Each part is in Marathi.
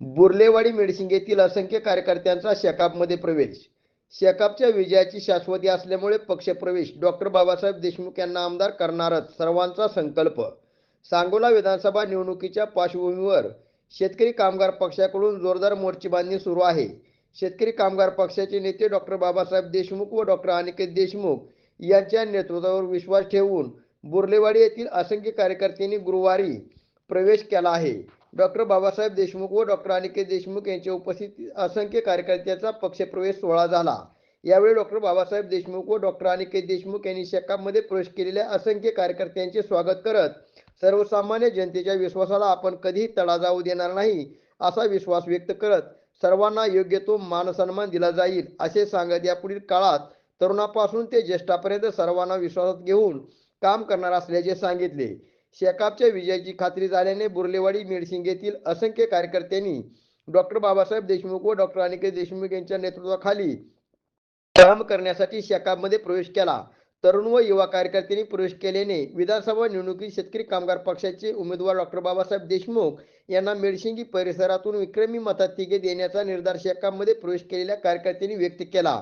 बुर्लेवाडी मेडसिंग येथील असंख्य कार्यकर्त्यांचा शेकापमध्ये प्रवेश. शेकापच्या विजयाची शाश्वती असल्यामुळे पक्षप्रवेश. डॉक्टर बाबासाहेब देशमुख यांना आमदार करणारच सर्वांचा संकल्प. सांगोला विधानसभा निवडणुकीच्या पार्श्वभूमीवर शेतकरी कामगार पक्षाकडून जोरदार मोर्चेबांधणी सुरू आहे. शेतकरी कामगार पक्षाचे नेते डॉक्टर बाबासाहेब देशमुख व डॉक्टर अनिकेत देशमुख यांच्या नेतृत्वावर विश्वास ठेवून बुर्लेवाडी येथील असंख्य कार्यकर्त्यांनी गुरुवारी प्रवेश केला आहे. डॉक्टर बाबासाहेब देशमुख व डॉक्टर अनिकेत देशमुख यांच्या उपस्थितीत असंख्य कार्यकर्त्यांचा पक्षप्रवेश सोहळा झाला. यावेळी डॉक्टर बाबासाहेब देशमुख व डॉक्टर अनिकेत देशमुख यांनी शेकापमध्ये प्रवेश केलेल्या असंख्य कार्यकर्त्यांचे स्वागत करत सर्वसामान्य जनतेच्या विश्वासाला आपण कधीही तडा जाऊ देणार नाही असा विश्वास व्यक्त करत सर्वांना योग्य तो मानसन्मान दिला जाईल असे सांगत यापुढील काळात तरुणापासून ते ज्येष्ठापर्यंत सर्वांना विश्वासात घेऊन काम करणार असल्याचे सांगितले. शेकापच्या विजयाची खात्री झाल्याने बुर्लेवाडी मेडशिंगेतील येथील असंख्य कार्यकर्त्यांनी डॉक्टर बाबासाहेब देशमुख व डॉक्टर अनिकेत देशमुख यांच्या नेतृत्वाखाली काम करण्यासाठी शेकापमध्ये प्रवेश केला. तरुण व युवा कार्यकर्त्यांनी प्रवेश केल्याने विधानसभा निवडणुकीत शेतकरी कामगार पक्षाचे उमेदवार डॉक्टर बाबासाहेब देशमुख यांना मेडशिंगी परिसरातून विक्रमी मताधिक्य देण्याचा निर्धार शेकापमध्ये प्रवेश केलेल्या कार्यकर्त्यांनी व्यक्त केला.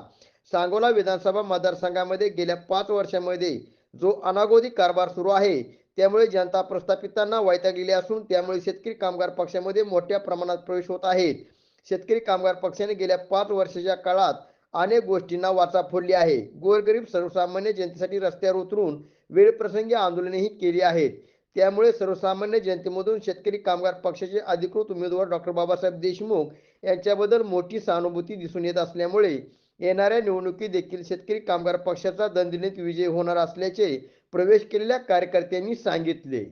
सांगोला विधानसभा मतदारसंघामध्ये गेल्या पाच वर्षांमध्ये जो अनागोदी कारभार सुरू आहे त्यामुळे जनता प्रस्थापितांना वैतागलेली असून त्यामुळे शेतकरी कामगार पक्षामध्ये मोठ्या प्रमाणात प्रवेश होत आहेत शेतकरी कामगार पक्षाने गेल्या पाच वर्षाच्या काळात अनेक गोष्टींना वाचा फोडली आहे. गोरगरीब सर्वसामान्य जनतेसाठी रस्त्यावर उतरून वेळप्रसंगी आंदोलनेही केली आहेत त्यामुळे सर्वसामान्य जनतेमधून शेतकरी कामगार पक्षाचे अधिकृत उमेदवार डॉक्टर बाबासाहेब देशमुख यांच्याबद्दल मोठी सहानुभूती दिसून येत असल्यामुळे येणाऱ्या निवडणुकीत देखील शेतकरी कामगार पक्षाचा दणदणीत विजय होणार असल्याचे प्रवेश केलेल्या कार्यकर्त्यांनी सांगितले.